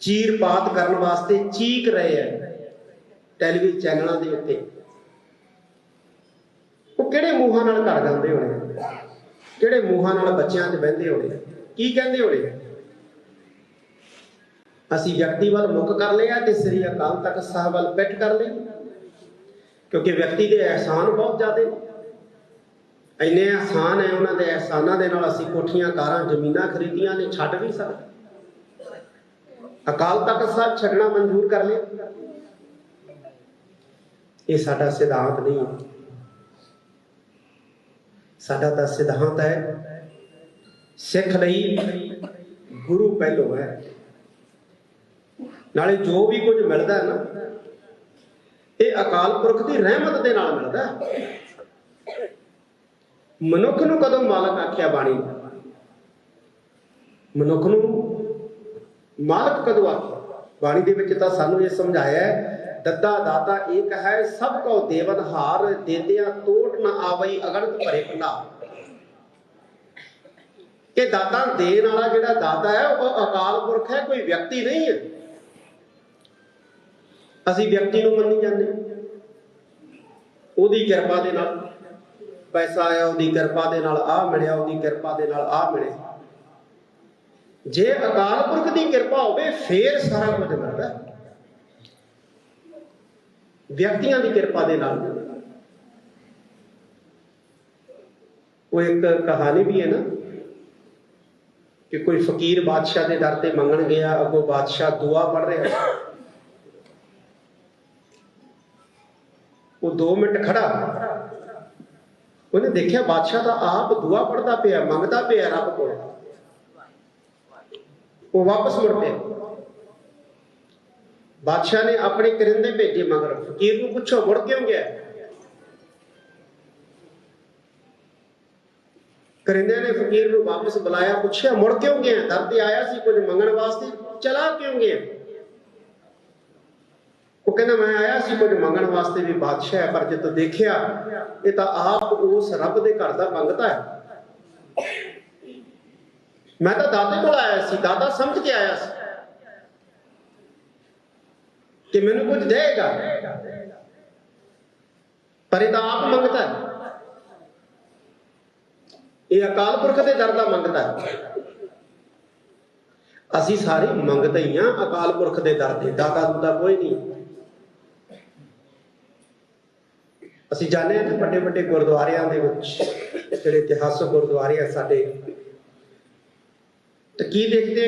ਚੀਰ ਪਾਤ ਕਰਨ ਵਾਸਤੇ ਚੀਕ ਰਹੇ ਹੈ ਟੈਲੀਵਿਜ਼ਨ ਚੈਨਲਾਂ ਦੇ ਉੱਤੇ। ਉਹ ਕਿਹੜੇ ਮੂੰਹਾਂ ਨਾਲ ਘਰ ਜਾਂਦੇ ਹੋਣੇ? ਕਿਹੜੇ ਮੂੰਹਾਂ ਨਾਲ ਬੱਚਿਆਂ 'ਚ ਬਹਿੰਦੇ ਹੋਣੇ? ਕੀ ਕਹਿੰਦੇ ਹੋਣੇ? ਅਸੀਂ ਵਿਅਕਤੀ ਵੱਲ ਮੁੱਖ ਕਰ ਲਿਆ ਤੇ ਸ੍ਰੀ ਅਕਾਲ ਤਖਤ ਸਾਹਿਬ ਵੱਲ ਪਿੱਠ ਕਰ ਲਿਆ। ਕਿਉਂਕਿ ਵਿਅਕਤੀ ਦੇ ਅਹਿਸਾਨ ਬਹੁਤ ਜ਼ਿਆਦੇ। ਇੰਨੇ ਅਹਿਸਾਨ ਹੈ ਉਹਨਾਂ ਦੇ ਅਹਿਸਾਨਾਂ ਦੇ ਨਾਲ ਅਸੀਂ ਕੋਠੀਆਂ, ਕਾਰਾਂ, ਜ਼ਮੀਨਾਂ ਖਰੀਦੀਆਂ ਨੇ, ਛੱਡ ਵੀ ਸਕਦੇ। ਅਕਾਲ ਤਖਤ ਸਾਹਿਬ ਛੱਡਣਾ ਮਨਜ਼ੂਰ ਕਰ ਲਿਆ? ਇਹ ਸਾਡਾ ਸਿਧਾਂਤ ਨਹੀਂ ਸਾਡਾ ਤਾਂ ਸਿਧਾਂਤ ਹੈ, ਸਿੱਖ ਲਈ ਗੁਰੂ ਪਹਿਲੋ ਹੈ। ਨਾਲੇ ਜੋ ਵੀ ਕੁਝ ਮਿਲਦਾ ਹੈ ਨਾ, ਇਹ ਅਕਾਲ ਪੁਰਖ ਦੀ ਰਹਿਮਤ ਦੇ ਨਾਲ ਮਿਲਦਾ ਹੈ। ਮਨੁੱਖ ਨੂੰ ਕਦੋਂ ਮਾਲਕ ਆਖਿਆ ਬਾਣੀ? ਮਨੁੱਖ ਨੂੰ ਮਾਲਕ ਕਦੋਂ ਆਖਿਆ ਬਾਣੀ ਦੇ ਵਿੱਚ ਤਾਂ ਸਾਨੂੰ ਇਹ ਸਮਝਾਇਆ ਹੈ, ਦੱਦਾ ਦਾਤਾ ਏਕ ਹੈ, ਸਭ ਕੋ ਦੇਵਨ ਹਾਰ, ਦੇਦਿਆਂ ਟੋਟ ਨਾ ਆਵਈ ਅਗਣਤ ਭਰੇ ਭੰਡਾਰ। ਇਹ ਦਾਤਾ ਦੇਣ ਵਾਲਾ ਜਿਹੜਾ ਦਾਤਾ ਹੈ, ਉਹ ਅਕਾਲ ਪੁਰਖ ਹੈ, ਕੋਈ ਵਿਅਕਤੀ ਨਹੀਂ ਹੈ। ਅਸੀਂ ਵਿਅਕਤੀ ਨੂੰ ਮੰਨੀ ਜਾਂਦੇ ਉਹਦੀ ਕਿਰਪਾ ਦੇ ਨਾਲ ਪੈਸਾ ਆਇਆ, ਉਹਦੀ ਕਿਰਪਾ ਦੇ ਨਾਲ ਆ ਮਿਲਿਆ, ਉਹਦੀ ਕਿਰਪਾ ਦੇ ਨਾਲ ਆ ਮਿਲਿਆ। ਜੇ ਅਕਾਲ ਪੁਰਖ ਦੀ ਕਿਰਪਾ ਹੋਵੇ, ਫੇਰ ਸਾਰਾ ਕੁਝ ਮਿਲਦਾ ਵਿਅਕਤੀਆਂ ਦੀ ਕਿਰਪਾ ਦੇ ਨਾਲ। ਉਹ ਇੱਕ ਕਹਾਣੀ ਵੀ ਹੈ ਨਾ, ਕਿ ਕੋਈ ਫਕੀਰ ਬਾਦਸ਼ਾਹ ਦੇ ਦਰ ਤੇ ਮੰਗਣ ਗਿਆ, ਅੱਗੋਂ ਬਾਦਸ਼ਾਹ ਦੁਆ ਪੜ ਰਿਹਾ ਉਹ 2 ਮਿੰਟ ਖੜਾ। ਉਹਨੇ ਦੇਖਿਆ ਬਾਦਸ਼ਾਹ ਤਾਂ ਆਪ ਦੁਆ ਪੜਦਾ ਪਿਆ, ਮੰਗਦਾ ਪਿਆ ਰੱਬ ਕੋਲ। ਉਹ ਵਾਪਸ ਮੁੜ ਪਿਆ। ਬਾਦਸ਼ਾਹ ਨੇ ਆਪਣੇ ਕਰਿੰਦੇ ਭੇਜੇ, ਮਗਰ ਫਕੀਰ ਨੂੰ ਪੁੱਛੋ, ਮੁੜ ਕਿਉਂ ਗਿਆ? ਕਰਿੰਦਿਆਂ ਨੇ ਫਕੀਰ ਨੂੰ ਵਾਪਸ ਬੁਲਾਇਆ, ਪੁੱਛਿਆ, ਮੁੜ ਕਿਉਂ ਗਿਆ? ਦਰ ਤੇ ਆਇਆ ਸੀ ਕੁਝ ਮੰਗਣ ਵਾਸਤੇ, ਚਲਾ ਕਿਉਂ ਗਿਆ? ਉਹ ਕਹਿੰਦਾ, ਮੈਂ ਆਇਆ ਸੀ ਕੁਝ ਮੰਗਣ ਵਾਸਤੇ ਵੀ ਬਾਦਸ਼ਾਹ ਹੈ, ਪਰ ਜਦੋਂ ਦੇਖਿਆ, ਇਹ ਤਾਂ ਆਪ ਉਸ ਰੱਬ ਦੇ ਘਰ ਦਾ ਮੰਗਤਾ ਹੈ। ਮੈਂ ਤਾਂ ਦਾਦੇ ਕੋਲ ਆਇਆ ਸੀ, ਦਾਦਾ ਸਮਝ ਕੇ ਆਇਆ ਸੀ ਕਿ ਮੈਨੂੰ ਕੁਝ ਦੇਗਾ। ਪਰ ਇਹ ਤਾਂ ਆਪ ਮੰਗਤਾ ਹੈ। ਇਹ ਅਕਾਲ ਪੁਰਖ ਦੇ ਦਰ ਦਾ ਮੰਗਤਾ ਹੈ। ਅਸੀਂ ਸਾਰੇ ਮੰਗਦੇ ਹੀ ਆ ਅਕਾਲ ਪੁਰਖ ਦੇ ਦਰ ਦੇ ਦਾਤਾ ਦੂਦਾ ਕੋਈ ਨਹੀਂ। ਅਸੀਂ ਜਾਣਦੇ ਹਾਂ ਵੱਡੇ ਵੱਡੇ ਗੁਰਦੁਆਰਿਆਂ ਦੇ ਵਿੱਚ, ਜਿਹੜੇ ਇਤਿਹਾਸਕ ਗੁਰਦੁਆਰੇ ਆ ਸਾਡੇ। ਤੇ ਕੀ ਦੇਖਦੇ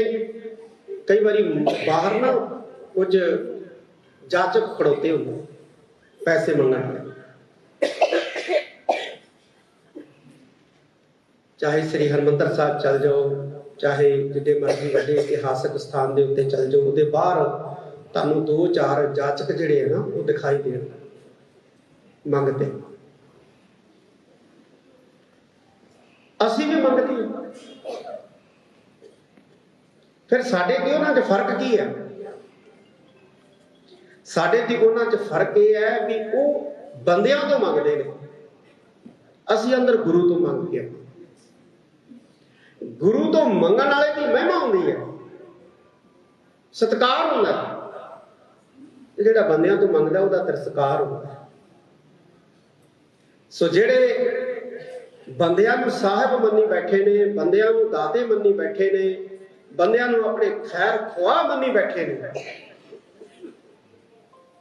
ਕਈ ਵਾਰੀ ਬਾਹਰ ਨਾ ਕੁਝ ਜਾਚਕ ਖੜੋਤੇ ਹੁੰਦੇ ਪੈਸੇ ਮੰਗਣ ਲਈ ਚਾਹੇ ਸ੍ਰੀ ਹਰਮੰਦਰ ਸਾਹਿਬ ਚੱਲ ਜਾਓ, ਚਾਹੇ ਜਿੱਡੇ ਮਰਜ਼ੀ ਵੱਡੇ ਇਤਿਹਾਸਕ ਸਥਾਨ ਦੇ ਉੱਤੇ ਚੱਲ ਜਾਓ, ਉਹਦੇ ਬਾਹਰ ਤੁਹਾਨੂੰ ਦੋ ਚਾਰ ਜਾਚਕ ਜਿਹੜੇ ਆ ਨਾ, ਉਹ ਦਿਖਾਈ ਦੇਣ ਮੰਗਦੇ ਅਸੀਂ ਵੀ ਮੰਗਦੇ ਫਿਰ ਸਾਡੇ ਤੇ ਉਹਨਾਂ 'ਚ ਫ਼ਰਕ ਕੀ ਹੈ ਸਾਡੇ ਤੇ ਉਹਨਾਂ 'ਚ ਫ਼ਰਕ ਇਹ ਹੈ ਵੀ ਉਹ ਬੰਦਿਆਂ ਤੋਂ ਮੰਗਦੇ ਨੇ। ਅਸੀਂ ਅੰਦਰ ਗੁਰੂ ਤੋਂ ਮੰਗਦੇ ਹਾਂ। ਗੁਰੂ ਤੋਂ ਮੰਗਣ ਵਾਲੇ ਦੀ ਮਹਿਮਾ ਹੁੰਦੀ ਹੈ। ਸਤਕਾਰ ਹੁੰਦਾ ਹੈ। ਜਿਹੜਾ ਬੰਦਿਆਂ ਤੋਂ ਮੰਗਦਾ, ਉਹਦਾ ਤਿਰਸਕਾਰ ਹੁੰਦਾ ਸੋ ਜਿਹੜੇ ਬੰਦਿਆਂ ਨੂੰ ਸਾਹਿਬ ਮੰਨੀ ਬੈਠੇ ਨੇ, ਬੰਦਿਆਂ ਨੂੰ ਦਾਤੇ ਮੰਨੀ ਬੈਠੇ ਨੇ ਬੰਦਿਆਂ ਨੂੰ ਆਪਣੇ ਖੈਰ ਖੁਆ ਮੰਨੀ ਬੈਠੇ ਨੇ।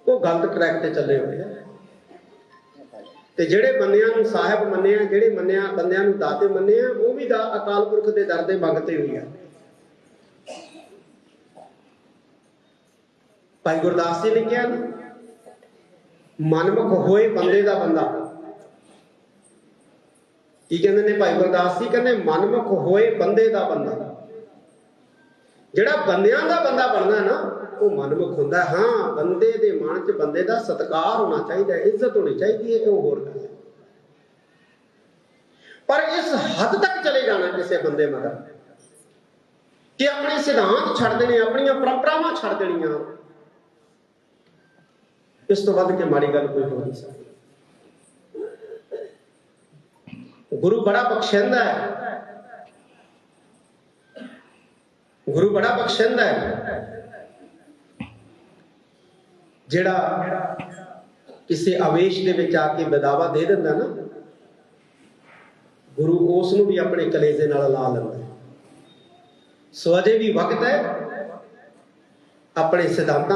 ਉਹ ਗਲਤ ਟਰੈਕ ਤੇ ਚੱਲੇ ਹੋਏ ਆ। ਤੇ ਜਿਹੜੇ ਬੰਦਿਆਂ ਨੂੰ ਸਾਹਿਬ ਮੰਨਿਆ, ਜਿਹੜੇ ਮੰਨਿਆ, ਬੰਦਿਆਂ ਨੂੰ ਦਾਤੇ ਮੰਨਿਆ, ਉਹ ਵੀ ਦਾ ਅਕਾਲ ਪੁਰਖ ਦੇ ਦਰ ਦੇ ਮੰਗਤੇ ਹੋਈ ਆ। ਭਾਈ ਗੁਰਦਾਸ ਜੀ ਨੇ ਕਿਹਾ ਨਾ ਮਨਮੁਖ ਹੋਏ ਬੰਦੇ ਦਾ ਬੰਦਾ। ਕੀ ਕਹਿੰਦੇ ਨੇ ਭਾਈ ਗੁਰਦਾਸ ਜੀ? ਕਹਿੰਦੇ ਮਨਮੁਖ ਹੋਏ ਬੰਦੇ ਦਾ ਬੰਦਾ। ਜਿਹੜਾ ਬੰਦਿਆਂ ਦਾ ਬੰਦਾ ਬਣਦਾ ਨਾ, ਉਹ ਮਨਮੁਖ ਹੁੰਦਾ ਹਾਂ। ਬੰਦੇ ਦੇ ਮਨ 'ਚ ਬੰਦੇ ਦਾ ਸਤਿਕਾਰ ਹੋਣਾ ਚਾਹੀਦਾ ਹੈ, ਇੱਜ਼ਤ ਹੋਣੀ ਚਾਹੀਦੀ ਹੈ ਉਹ ਹੋਰ ਗੱਲ ਹੈ। ਪਰ ਇਸ ਹੱਦ ਤੱਕ ਚਲੇ ਜਾਣਾ ਕਿਸੇ ਬੰਦੇ ਮਗਰ ਕਿ ਆਪਣੇ ਸਿਧਾਂਤ ਛੱਡ ਦੇਣੇ, ਆਪਣੀਆਂ ਪਰੰਪਰਾਵਾਂ ਛੱਡ ਦੇਣੀਆਂ। ਇਸ ਤੋਂ ਵੱਧ ਕੇ ਮਾੜੀ ਗੱਲ ਕੋਈ ਹੋ ਨਹੀਂ। ਸਕਦੀ ਗੁਰੂ ਬੜਾ ਬਖਸ਼ਿੰਦਾ ਹੈ। ਗੁਰੂ ਬੜਾ ਬਖਸ਼ੰਦਾ ਹੈ। ਜਿਹੜਾ ਕਿਸੇ ਆਵੇਸ਼ ਦੇ ਵਿੱਚ ਆ ਕੇ ਬਦਾਵਾ ਦੇ ਦਿੰਦਾ ਨਾ, ਗੁਰੂ ਉਸ ਨੂੰ ਵੀ ਆਪਣੇ ਕਲੇਜੇ ਨਾਲ ਲਾ ਲੈਂਦਾ ਸੋ ਅਜੇ ਵੀ ਵਕਤ ਹੈ। ਆਪਣੇ ਸਿਧਾਂਤਾਂ